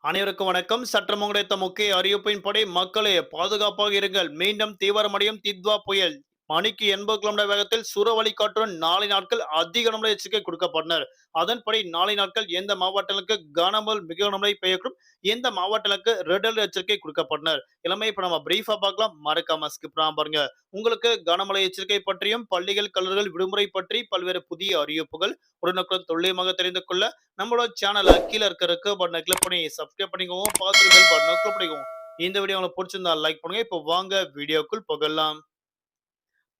அனைவருக்கும் வணக்கம். சற்றம் கிடைத்த முக்கிய அறிவிப்பின்படி மக்களே பாதுகாப்பாக இருங்கள். மீண்டும் தீவிரமடையும் தித்வா புயல். மணிக்கு எண்பது கிலோமீட்டர் வேகத்தில் சூறாவளி காற்றுடன் நாளை நாட்கள் அதிக கனமழை எச்சரிக்கை கொடுக்கப்பட்டனர். அதன்படி நாளை நாட்கள் எந்த மாவட்டங்களுக்கு கனமல் மிக கனமழை பெய்யக்கூடும் எந்த மாவட்டங்களுக்கு ரெட் அலர்ட் எச்சரிக்கை கொடுக்கப்பட்டனர். இளமை இப்ப நம்ம பிரீஃபா பார்க்கலாம். மறக்காம ஸ்கிப் பண்ணாம பாருங்க. உங்களுக்கு கனமழை எச்சரிக்கை பற்றியும் பள்ளிகள் கல்லூரிகள் விடுமுறை பற்றி பல்வேறு புதிய அறிவிப்புகள் உடனுக்குடன் துல்லியமாக தெரிந்து கொள்ள நம்மளோட சேனல் கீழே இருக்க பட்டனை கிளிக் பண்ணி சப்ஸ்கிரைப் பண்ணிக்கோங்க. பார்த்து பட்டனை கிளிக் பண்ணிக்கோங்க. இந்த வீடியோ உங்களுக்கு பிடிச்சிருந்தா லைக் பண்ணுங்க. இப்போ வாங்க வீடியோக்குள் புகழலாம்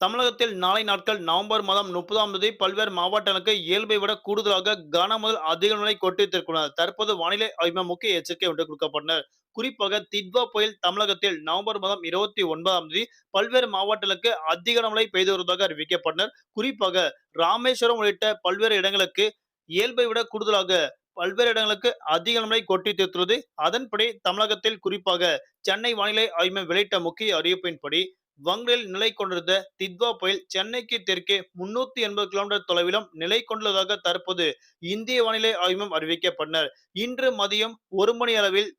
தமிழகத்தில் நாளை நாட்கள் நவம்பர் மாதம் முப்பதாம் தேதி பல்வேறு மாவட்டங்களுக்கு இயல்பை விட கூடுதலாக கனமுதல் அதிக நிலை கொட்டித்திருக்கிறது தற்போது வானிலை ஆய்வு முக்கிய எச்சரிக்கை ஒன்று கொடுக்கப்பட்டனர் குறிப்பாக திட்வா புயல் தமிழகத்தில் நவம்பர் மாதம் இருபத்தி ஒன்பதாம் தேதி பல்வேறு மாவட்டங்களுக்கு அதிக மழை பெய்து வருவதாக அறிவிக்கப்பட்டனர் குறிப்பாக ராமேஸ்வரம் உள்ளிட்ட பல்வேறு இடங்களுக்கு இயல்பை விட கூடுதலாக பல்வேறு இடங்களுக்கு அதிக மழை கொட்டி தீர்த்துள்ளது அதன்படி தமிழகத்தில் குறிப்பாக சென்னை வானிலை ஆய்வு வெளியிட்ட முக்கிய அறிவிப்பின்படி வங்கலில் நிலை கொண்டிருந்த தித்வா புயல் சென்னைக்கு தெற்கே முன்னூத்தி எண்பது கிலோமீட்டர் தொலைவிலும் நிலை கொண்டுள்ளதாக தற்போது இந்திய வானிலை ஆய்வும் அறிவிக்கப்பட்டனர். இன்று மதியம் ஒரு மணி அளவில்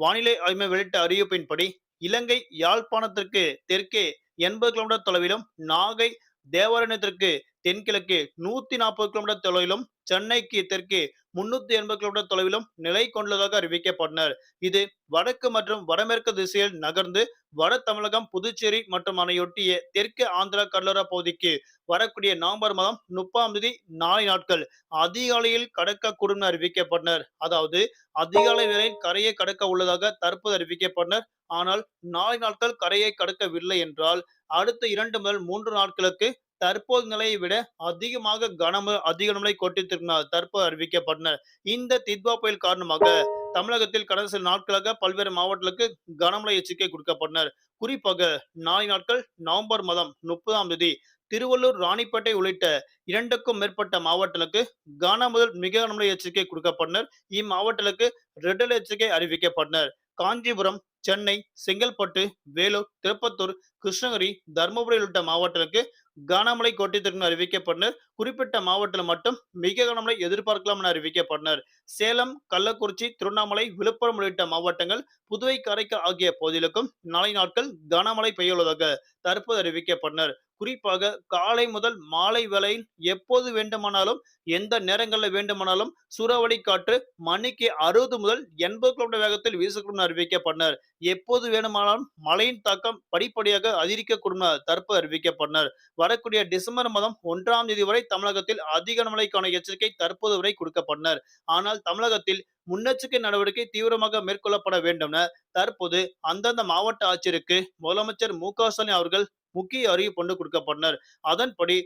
வானிலை ஆய்வு வெளியிட்ட அறிவிப்பின்படி இலங்கை யாழ்ப்பாணத்திற்கு தெற்கே எண்பது கிலோமீட்டர் தொலைவிலும் நாகை தேவாரண்யத்திற்கு தென்கிழக்கு நூத்தி நாற்பது கிலோமீட்டர் தொலைவிலும் சென்னைக்கு தெற்கே முன்னூத்தி எண்பது கிலோமீட்டர் தொலைவிலும் நிலை கொண்டுள்ளதாக அறிவிக்கப்பட்டனர். இது வடக்கு மற்றும் வடமேற்கு திசையில் நகர்ந்து வட தமிழகம் புதுச்சேரி மற்றும் அணையொட்டிய தெற்கு ஆந்திரா கடலோர பகுதிக்கு வரக்கூடிய நவம்பர் மாதம் முப்பாம் தேதி நாளை நாட்கள் அதிகாலையில் கடக்கக்கூடும் என அறிவிக்கப்பட்டனர். அதாவது அதிகாலை வேளையில் கரையை கடக்க உள்ளதாக தற்போது அறிவிக்கப்பட்டனர். ஆனால் நாளை நாட்கள் கரையை கடக்கவில்லை என்றால் அடுத்த இரண்டு முதல் மூன்று நாட்களுக்கு தற்போது நிலையை விட அதிகமாக கனம அதிக மழை கொட்டித்திருந்தால் தற்போது அறிவிக்கப்பட்டனர். இந்த தித்வா புயல் காரணமாக தமிழகத்தில் கடந்த சில நாட்களாக பல்வேறு மாவட்டங்களுக்கு கனமழை எச்சரிக்கை கொடுக்கப்பட்டனர். குறிப்பாக நாளை நாட்கள் நவம்பர் மாதம் முப்பதாம் தேதி திருவள்ளூர் ராணிப்பேட்டை உள்ளிட்ட இரண்டுக்கும் மேற்பட்ட மாவட்டங்களுக்கு கன முதல் மிக கனமழை எச்சரிக்கை கொடுக்கப்பட்டனர். இம்மாவட்டங்களுக்கு ரெட் எச்சரிக்கை அறிவிக்கப்பட்டனர். காஞ்சிபுரம் சென்னை செங்கல்பட்டு வேலூர் திருப்பத்தூர் கிருஷ்ணகிரி தருமபுரி உள்ளிட்ட மாவட்டங்களுக்கு கனமழை கொட்டித்திருக்கும் அறிவிக்கப்பட்டனர் குறிப்பிட்ட மாவட்டத்தில் மட்டும் மிக கனமழை எதிர்பார்க்கலாம் என அறிவிக்கப்பட்டனர். சேலம் கள்ளக்குறிச்சி திருவண்ணாமலை விழுப்புரம் உள்ளிட்ட மாவட்டங்கள் புதுவை காரைக்கால் ஆகிய பகுதிகளுக்கும் நாளை நாட்கள் கனமழை பெய்யுள்ளதாக தற்போது அறிவிக்கப்பட்டனர். குறிப்பாக காலை முதல் மாலை வேளையில் எப்போது வேண்டுமானாலும் எந்த நேரங்களில் வேண்டுமானாலும் சூறாவளி காற்று மணிக்கு அறுபது முதல் எண்பது கிலோமீட்டர் வேகத்தில் வீசக்கூடும் என அறிவிக்கப்பட்டனர். எப்போது வேண்டுமானாலும் மழையின் தாக்கம் படிப்படியாக அதிகரிக்கக்கூடும் என தற்போது அறிவிக்கப்பட்டனர். வரக்கூடிய டிசம்பர் மாதம் ஒன்றாம் தேதி வரை தமிழகத்தில் அதிக மழைக்கான எச்சரிக்கை தற்போது வரை கொடுக்கப்பட்டனர். ஆனால் தமிழகத்தில் முன்னெச்சரிக்கை நடவடிக்கை தீவிரமாக மேற்கொள்ளப்பட வேண்டும் என தற்போது அந்தந்த மாவட்ட ஆட்சியருக்கு முதலமைச்சர் மு ஸ்டாலின் அவர்கள் முக்கிய அறிவிப்பு ஒன்று கொடுக்கப்பட்டனர். அதன்படி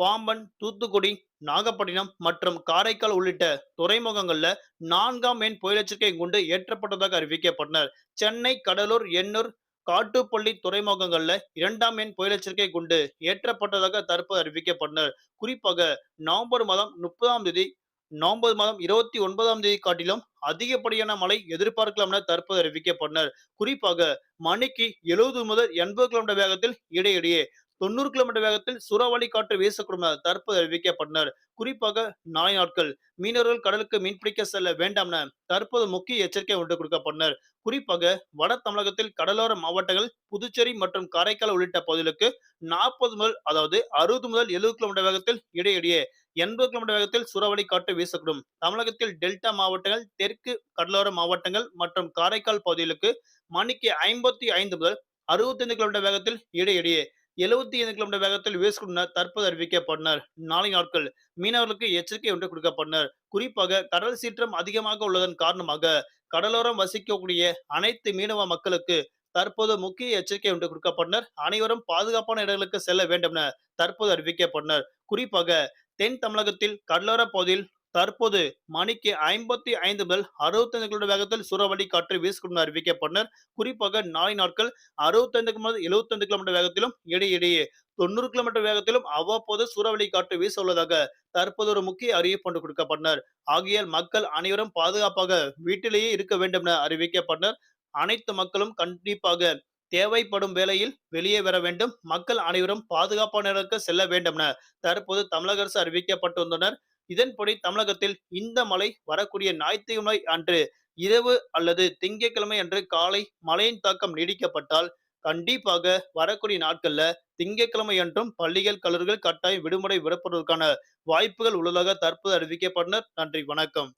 பாம்பன் தூத்துக்குடி நாகப்பட்டினம் மற்றும் காரைக்கால் உள்ளிட்ட துறைமுகங்கள்ல நான்காம் எண் புயல் எச்சரிக்கை குண்டு ஏற்றப்பட்டதாக அறிவிக்கப்பட்டனர். சென்னை கடலூர் எண்ணூர் காட்டுப்பள்ளி துறைமுகங்கள்ல இரண்டாம் எண் புயல் எச்சரிக்கை குண்டு ஏற்றப்பட்டதாக தற்போது அறிவிக்கப்பட்டனர். குறிப்பாக நவம்பர் மாதம் முப்பதாம் தேதி நவம்பர் மாதம் இருபத்தி ஒன்பதாம் தேதி காட்டிலும் அதிகப்படியான மழை எதிர்பார்க்கலாம் என தற்போது அறிவிக்கப்பட்டனர். குறிப்பாக மணிக்கு எழுபது முதல் எண்பது கிலோமீட்டர் வேகத்தில் இடையிடையே தொண்ணூறு கிலோமீட்டர் வேகத்தில் சூறாவளி காற்று வீசக்கூடும் என தற்போது அறிவிக்கப்பட்டனர். குறிப்பாக நாளை நாட்கள் மீனவர்கள் கடலுக்கு மீன்பிடிக்க செல்ல வேண்டாம் என தற்போது முக்கிய எச்சரிக்கை ஒன்று கொடுக்கப்பட்டனர். குறிப்பாக வட தமிழகத்தில் கடலோர மாவட்டங்கள் புதுச்சேரி மற்றும் காரைக்கால் உள்ளிட்ட பகுதிகளுக்கு நாற்பது முதல் அதாவது அறுபது முதல் எழுபது கிலோமீட்டர் வேகத்தில் இடையிடையே எண்பது கிலோமீட்டர் வேகத்தில் சூறாவளி காற்று வீசக்கூடும். தமிழகத்தில் டெல்டா மாவட்டங்கள் தெற்கு கடலோர மாவட்டங்கள் மற்றும் காரைக்கால் பகுதிகளுக்கு மணிக்கு ஐம்பத்தி ஐந்து முதல் அறுபத்தைந்து கிலோமீட்டர் வேகத்தில் இடையிடையே எழுபத்தி ஐந்து கிலோமீட்டர் வேகத்தில் வீசக்கூடும் தற்போது அறிவிக்கப்பட்டனர். நாளை நாட்கள் மீனவர்களுக்கு எச்சரிக்கை ஒன்று கொடுக்கப்பட்டனர். குறிப்பாக கடல் சீற்றம் அதிகமாக உள்ளதன் காரணமாக கடலோரம் வசிக்கக்கூடிய அனைத்து மீனவ மக்களுக்கு தற்போது முக்கிய எச்சரிக்கை ஒன்று கொடுக்கப்பட்டனர். அனைவரும் பாதுகாப்பான இடங்களுக்கு செல்ல வேண்டும் என தற்போது அறிவிக்கப்பட்டனர். குறிப்பாக தென் தமிழகத்தில் கடலோர பகுதியில் தற்போது மணிக்கு ஐம்பத்தி ஐந்து முதல் அறுபத்தைந்து கிலோமீட்டர் வேகத்தில் சூறாவளி காற்று வீசக்கூடும் அறிவிக்கப்பட்டனர் குறிப்பாக நாளை நாட்கள் அறுபத்தைந்து முதல் எழுபத்தைந்து கிலோமீட்டர் வேகத்திலும் இடையிடையே தொண்ணூறு கிலோமீட்டர் வேகத்திலும் அவ்வப்போது சூறாவளி காற்று வீச உள்ளதாக தற்போது ஒரு முக்கிய அறிவிப்பு ஒன்று கொடுக்கப்பட்டனர் ஆகியால் மக்கள் அனைவரும் பாதுகாப்பாக வீட்டிலேயே இருக்க வேண்டும் என அறிவிக்கப்பட்டனர் அனைத்து மக்களும் கண்டிப்பாக தேவைப்படும் வேளையில் வெளியே வர வேண்டும். மக்கள் அனைவரும் பாதுகாப்பான செல்ல வேண்டும் என தற்போது தமிழக அரசு அறிவிக்கப்பட்டுள்ளனர் இதன்படி தமிழகத்தில் இந்த மழை வரக்கூடிய ஞாயிற்றுக்கிழமை அன்று இரவு அல்லது திங்கட்கிழமை அன்று காலை மழையின் தாக்கம் நீடிக்கப்பட்டால் கண்டிப்பாக வரக்கூடிய நாட்கள்ல திங்கட்கிழமை அன்றும் பள்ளிகள் கல்லூரிகள் கட்டாயம் விடுமுறை விடப்படுவதற்கான வாய்ப்புகள் உள்ளதாக தற்போது அறிவிக்கப்பட்டனர். நன்றி வணக்கம்.